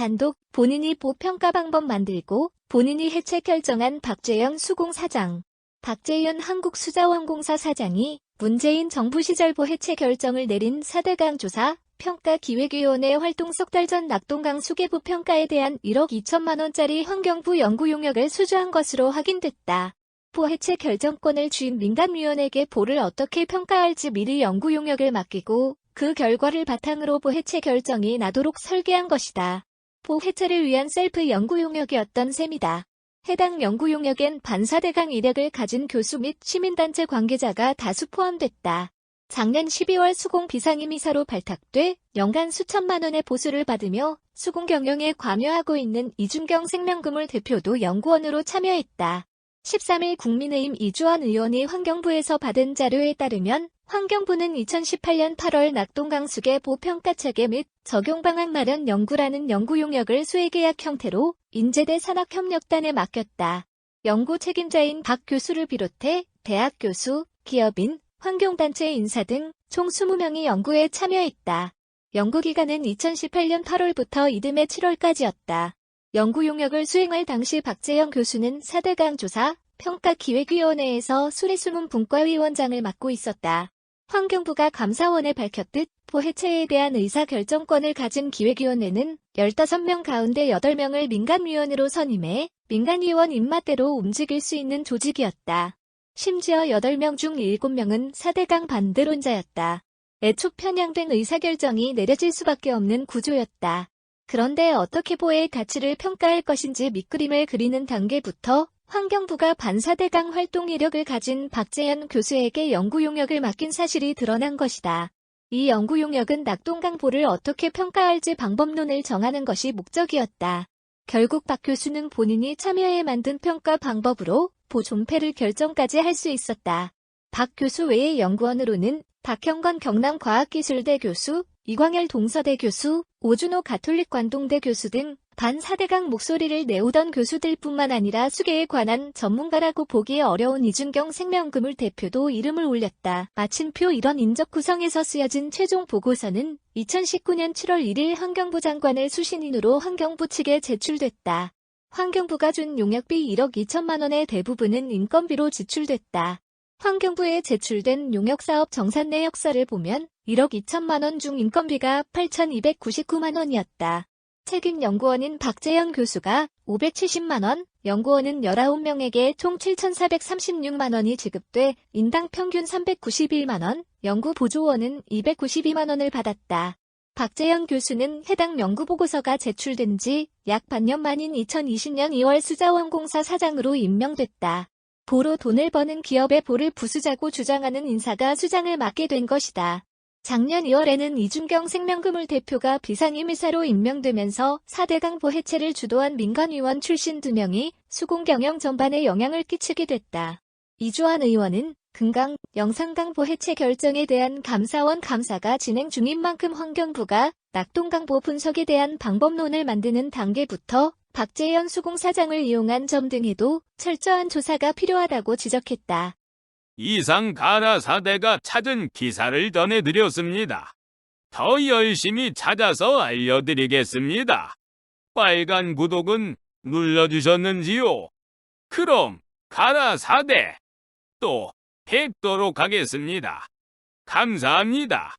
단독 본인이 보평가 방법 만들고 본인이 해체 결정한 박재현 수공사장. 박재현 한국수자원공사 사장이 문재인 정부 시절 보 해체 결정을 내린 4대강 조사 평가기획위원회 활동 석 달 전 낙동강 수계부 평가에 대한 1억 2천만 원짜리 환경부 연구 용역을 수주한 것으로 확인됐다. 보 해체 결정권을 쥔 민간위원에게 보를 어떻게 평가할지 미리 연구 용역을 맡기고 그 결과를 바탕으로 보 해체 결정이 나도록 설계한 것이다. 보해체를 위한 셀프 연구 용역이었던 셈이다. 해당 연구 용역엔 반사대강 이력을 가진 교수 및 시민단체 관계자가 다수 포함됐다. 작년 12월 수공 비상임의사로 발탁돼 연간 수천만 원의 보수를 받으며 수공 경영에 관여하고 있는 이준경 생명금을 대표도 연구원으로 참여했다. 13일 국민의힘 이주환 의원이 환경부에서 받은 자료에 따르면 환경부는 2018년 8월 낙동강수계 보평가 체계 및 적용 방안 마련 연구라는 연구 용역을 수의계약 형태로 인제대 산학협력단에 맡겼다. 연구 책임자인 박 교수를 비롯해 대학 교수, 기업인, 환경단체 인사 등 총 20명이 연구에 참여했다. 연구기간은 2018년 8월부터 이듬해 7월까지였다. 연구 용역을 수행할 당시 박재영 교수는 4대강 조사 평가기획위원회에서 수리수문 분과위원장을 맡고 있었다. 환경부가 감사원에 밝혔듯 포해체에 대한 의사결정권을 가진 기획위원회는 15명 가운데 8명을 민간위원으로 선임해 민간위원 입맛대로 움직일 수 있는 조직이었다. 심지어 8명 중 7명은 4대강 반대론자였다. 애초 편향된 의사결정이 내려질 수밖에 없는 구조였다. 그런데 어떻게 보의 가치를 평가할 것인지 밑그림을 그리는 단계부터 환경부가 반사대강 활동 이력을 가진 박재현 교수에게 연구 용역을 맡긴 사실이 드러난 것이다. 이 연구 용역은 낙동강보를 어떻게 평가할지 방법론을 정하는 것이 목적이었다. 결국 박 교수는 본인이 참여해 만든 평가 방법으로 보 존폐를 결정까지 할 수 있었다. 박 교수 외의 연구원으로는 박형건 경남과학기술대 교수, 이광열 동서대 교수, 오준호 가톨릭 관동대 교수 등 반사대강 목소리를 내오던 교수들 뿐만 아니라 수계에 관한 전문가라고 보기 어려운 이준경 생명금을 대표도 이름을 올렸다. 마침표 이런 인적 구성에서 쓰여진 최종 보고서는 2019년 7월 1일 환경부 장관을 수신인으로 환경부 측에 제출됐다. 환경부가 준 용역비 1억 2천만 원의 대부분은 인건비로 지출됐다. 환경부에 제출된 용역사업 정산 내역서를 보면 1억 2천만 원 중 인건비가 8,299만 원이었다. 책임 연구원인 박재현 교수가 570만 원, 연구원은 19명에게 총 7,436만 원이 지급돼 인당 평균 391만 원, 연구 보조원은 292만 원을 받았다. 박재현 교수는 해당 연구 보고서가 제출된 지 약 반년 만인 2020년 2월 수자원공사 사장으로 임명됐다. 보로 돈을 버는 기업의 보를 부수자고 주장하는 인사가 수장을 맡게 된 것이다. 작년 2월에는 이준경 생명금을 대표가 비상임의사로 임명되면서 4대강 보해체를 주도한 민간위원 출신 2명이 수공 경영 전반에 영향을 끼치게 됐다. 이주환 의원은 금강, 영산강 보해체 결정에 대한 감사원 감사가 진행 중인 만큼 환경부가 낙동강보 분석에 대한 방법론을 만드는 단계부터 박재현 수공사장을 이용한 점 등에도 철저한 조사가 필요하다고 지적했다. 이상 가라 사대가 찾은 기사를 전해드렸습니다. 더 열심히 찾아서 알려드리겠습니다. 빨간 구독은 눌러주셨는지요? 그럼 가라 사대 또 뵙도록 하겠습니다. 감사합니다.